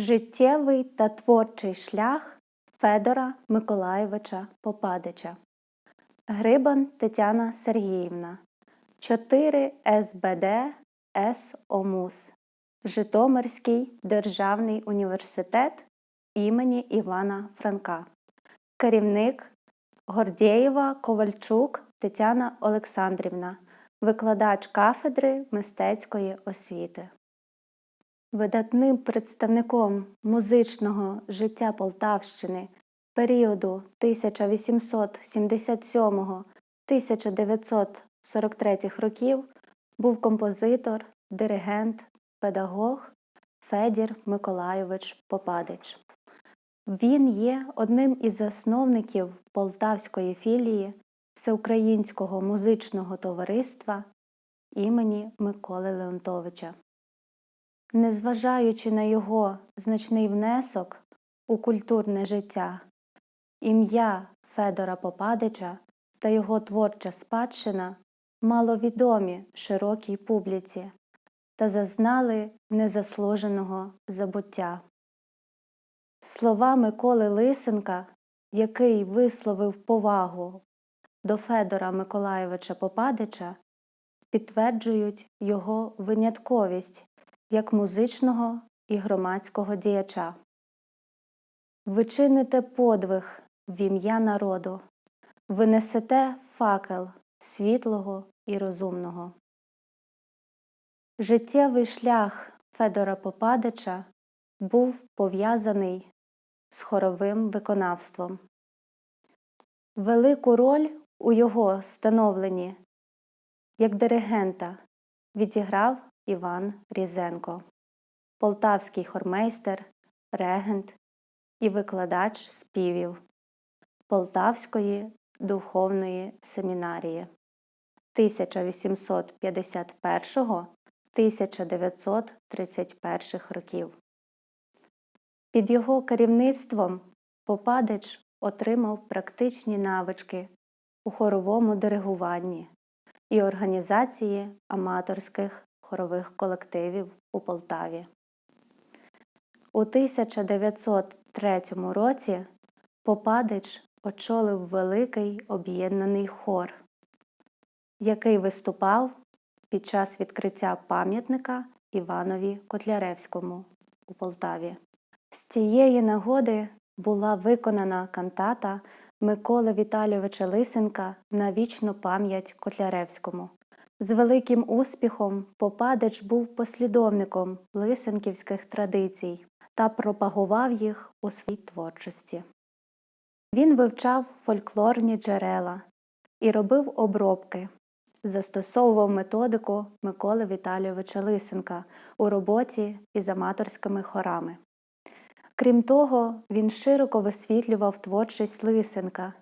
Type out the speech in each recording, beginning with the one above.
Життєвий та творчий шлях Федора Миколайовича Попадича. Грибан Тетяна Сергіївна. 4 СБД С ОМУС. Житомирський державний університет імені Івана Франка. Керівник Гордєєва Ковальчук Тетяна Олександрівна. Викладач кафедри мистецької освіти. Видатним представником музичного життя Полтавщини періоду 1877-1943 років був композитор, диригент, педагог Федір Миколайович Попадич. Він є одним із засновників Полтавської філії Всеукраїнського музичного товариства імені Миколи Леонтовича. Незважаючи на його значний внесок у культурне життя, ім'я Федора Попадича та його творча спадщина маловідомі широкій публіці та зазнали незаслуженого забуття. Слова Миколи Лисенка, який висловив повагу до Федора Миколайовича Попадича, підтверджують його винятковість як музичного і громадського діяча. Ви чините подвиг в ім'я народу, ви несете факел світлого і розумного. Життєвий шлях Федора Попадича був пов'язаний з хоровим виконавством. Велику роль у його становленні як диригента відіграв Іван Різенко, полтавський хормейстер, регент і викладач співів Полтавської духовної семінарії 1851-1931 років. Під його керівництвом Попадич отримав практичні навички у хоровому диригуванні і організації аматорських хорових колективів у Полтаві. У 1903 році Попадич очолив великий об'єднаний хор, який виступав під час відкриття пам'ятника Іванові Котляревському у Полтаві. З цієї нагоди була виконана кантата Миколи Віталійовича Лисенка на вічну пам'ять Котляревському. З великим успіхом Попадич був послідовником лисенківських традицій та пропагував їх у своїй творчості. Він вивчав фольклорні джерела і робив обробки, застосовував методику Миколи Віталійовича Лисенка у роботі із аматорськими хорами. Крім того, він широко висвітлював творчість Лисенка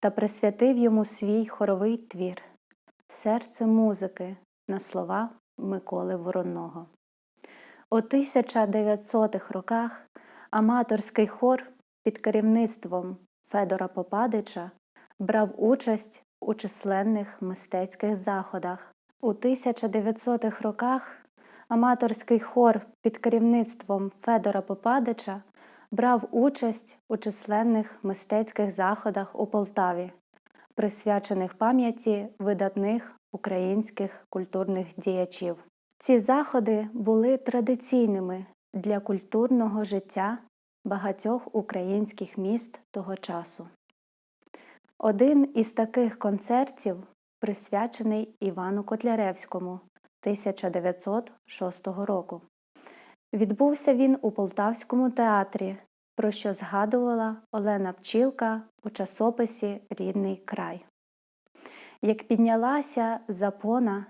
та присвятив йому свій хоровий твір Серце музики на слова Миколи Воронного. У 1900-х роках аматорський хор під керівництвом Федора Попадича брав участь у численних мистецьких заходах. У 1900-х роках аматорський хор під керівництвом Федора Попадича брав участь у численних мистецьких заходах у Полтаві, присвячених пам'яті видатних українських культурних діячів. Ці заходи були традиційними для культурного життя багатьох українських міст того часу. Один із таких концертів присвячений Івану Котляревському 1906 року. Відбувся він у Полтавському театрі, про що згадувала Олена Пчілка у часописі Рідний край. Як піднялася запона,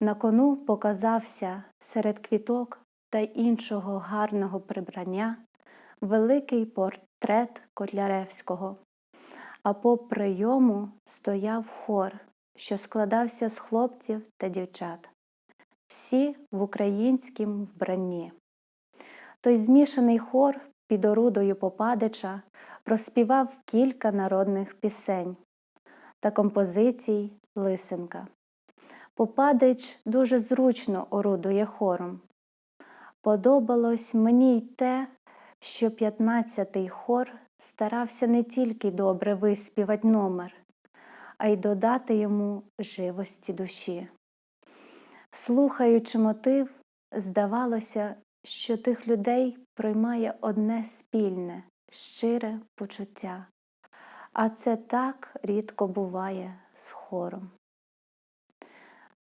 на кону показався серед квіток та іншого гарного прибрання великий портрет Котляревського, а по прийому стояв хор, що складався з хлопців та дівчат, всі в українськім вбранні. Той змішаний хор під орудою Попадича проспівав кілька народних пісень та композицій Лисенка. Попадич дуже зручно орудує хором. Подобалось мені й те, що 15-й хор старався не тільки добре виспівати номер, а й додати йому живості душі. Слухаючи мотив, здавалося, що тих людей проймає одне спільне, щире почуття, а це так рідко буває з хором.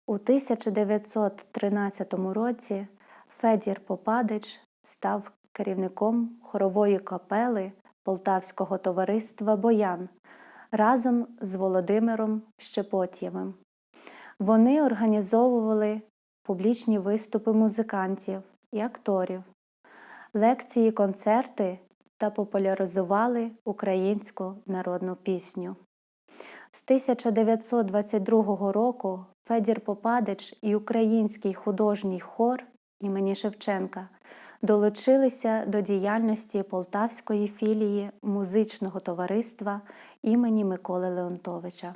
У 1913 році Федір Попадич став керівником хорової капели Полтавського товариства Боян разом з Володимиром Щепотєвим. Вони організовували публічні виступи музикантів і акторів, лекції, концерти та популяризували українську народну пісню. З 1922 року Федір Попадич і Український художній хор імені Шевченка долучилися до діяльності Полтавської філії музичного товариства імені Миколи Леонтовича.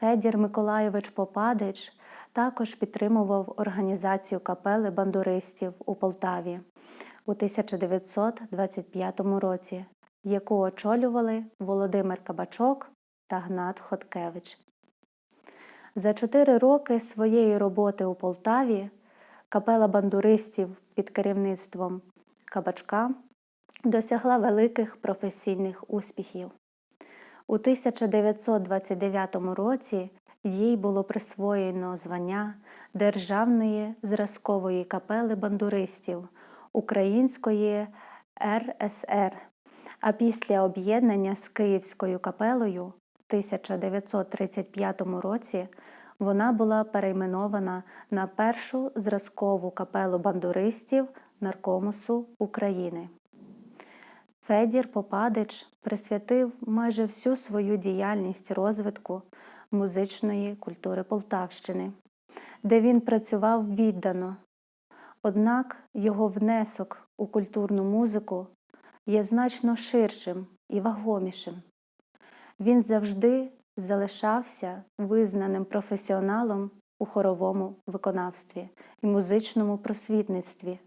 Федір Миколайович Попадич також підтримував організацію капели бандуристів у Полтаві у 1925 році, яку очолювали Володимир Кабачок та Гнат Хоткевич. За чотири роки своєї роботи у Полтаві капела бандуристів під керівництвом Кабачка досягла великих професійних успіхів. У 1929 році їй було присвоєно звання Державної зразкової капели бандуристів Української РСР, а після об'єднання з Київською капелою в 1935 році вона була перейменована на першу зразкову капелу бандуристів Наркомосу України. Федір Попадич присвятив майже всю свою діяльність розвитку музичної культури Полтавщини, де він працював віддано. Однак його внесок у культурну музику є значно ширшим і вагомішим. Він завжди залишався визнаним професіоналом у хоровому виконавстві і музичному просвітництві,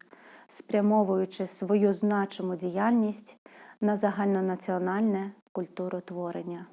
спрямовуючи свою значиму діяльність на загальнонаціональне культуротворення.